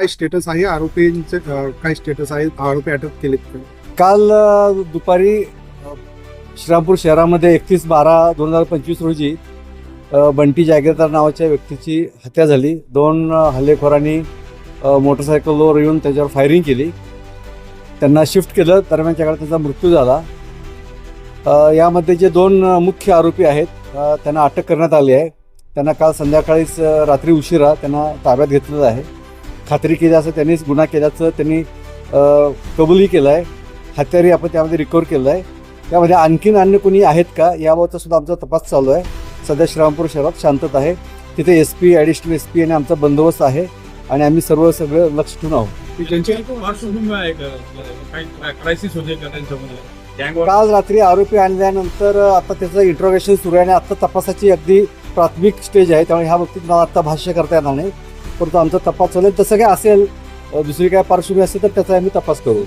काय स्टेटस आहे? आरोपींचे अं, काय स्टेटस आहे? आरोपी अटक केलेत का? काल अ, दुपारी अ, श्रीरामपूर शहरामध्ये एकतीस बारा दोन हजार पंचवीस रोजी अ, बंटी जागीरदार नावाच्या व्यक्तीची हत्या झाली. दोन अ, हल्लेखोरांनी अ, मोटरसायकलवर येऊन त्याच्यावर फायरिंग केली. त्यांना शिफ्ट केलं. दरम्यानच्या काळात त्याचा मृत्यू झाला. अ, यामध्ये जे दोन अ, मुख्य आरोपी आहेत अ, त्यांना अटक करण्यात आली आहे. त्यांना काल संध्याकाळीच अ, रात्री उशिरा त्यांना ताब्यात घेतलेलं आहे. खात्री केली असं त्यांनीच गुन्हा केल्याचं त्यांनी अ, कबूलही केलं आहे हत्यारही आपण त्यामध्ये रिकवर केलं आहे त्यामध्ये आणखीन अन्य कोणी आहेत का याबाबतचा सुद्धा आमचा तपास चालू आहे. सध्या श्रीरामपूर शहरात शांतता आहे. तिथे S P additional S P आणि आमचा बंदोबस्त आहे आणि आम्ही सर्व सगळं लक्ष ठेवून आहोत. काल रात्री आरोपी आणल्यानंतर आता त्याचं इंट्रोगेशन सुरू आहे आणि आता तपासाची अगदी प्राथमिक स्टेज आहे. त्यामुळे ह्या बाबतीत मला आता भाष्य करता येणार नाही. परंतु आमचा तपास चालेल. तसं काय असेल दुसरी काय पार्श्वभूमी असेल तर त्याचा आम्ही तपास करू.